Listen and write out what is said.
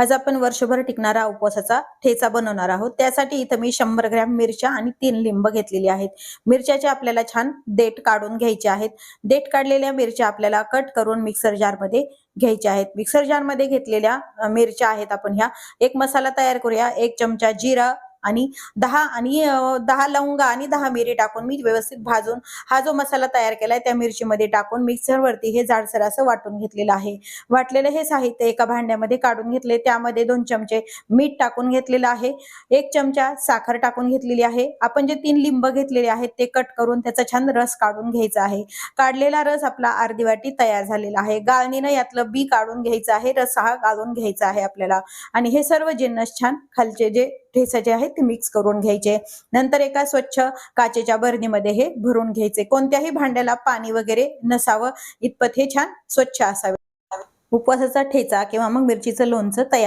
आज आपण वर्षभर टिकणारा उपवासाचा ठेचा बनवणार आहोत. त्यासाठी इथं मी शंभर ग्रॅम मिरच्या आणि तीन लिंब घेतलेली आहेत. मिरच्याचे आपल्याला छान देठ काढून घ्यायचे आहेत. देठ काढलेल्या मिरच्या आपल्याला कट करून मिक्सर जारमध्ये घ्यायच्या आहेत. मिक्सर जारमध्ये घेतलेल्या मिरच्या आहेत आपण ह्या. एक मसाला तयार करूया. एक चमचा जिरा आणि दहा आणि दहा लवंगा आणि दहा मिरी टाकून मी व्यवस्थित भाजून हा जो मसाला तयार केलाय त्या मिरचीमध्ये टाकून मिक्सरवरती हे जाडसर असं वाटून घेतलेलं आहे. वाटलेलं हे साहित्य एका भांड्यामध्ये काढून घेतले. त्यामध्ये दोन चमचे मीठ टाकून घेतलेलं आहे. एक चमचा साखर टाकून घेतलेली आहे. आपण जे तीन लिंब घेतलेले आहेत ते कट करून त्याचा छान रस काढून घ्यायचा आहे. काढलेला रस आपला अर्धी वाटी तयार झालेला आहे. गाळणीनं यातलं बी काढून घ्यायचं आहे. रस हा गाळून घ्यायचा आहे आपल्याला. आणि हे सर्व जिन्नस छान खालचे जे ठेसाचे आहेत ते मिक्स करून घ्यायचे. नंतर एका स्वच्छ काचेच्या बरणीमध्ये हे भरून घ्यायचे. कोणत्याही भांड्याला पाणी वगैरे नसावं. इतपत हे छान स्वच्छ असावे. उपवासाचा ठेचा किंवा मग मिरचीचं लोणचं तयार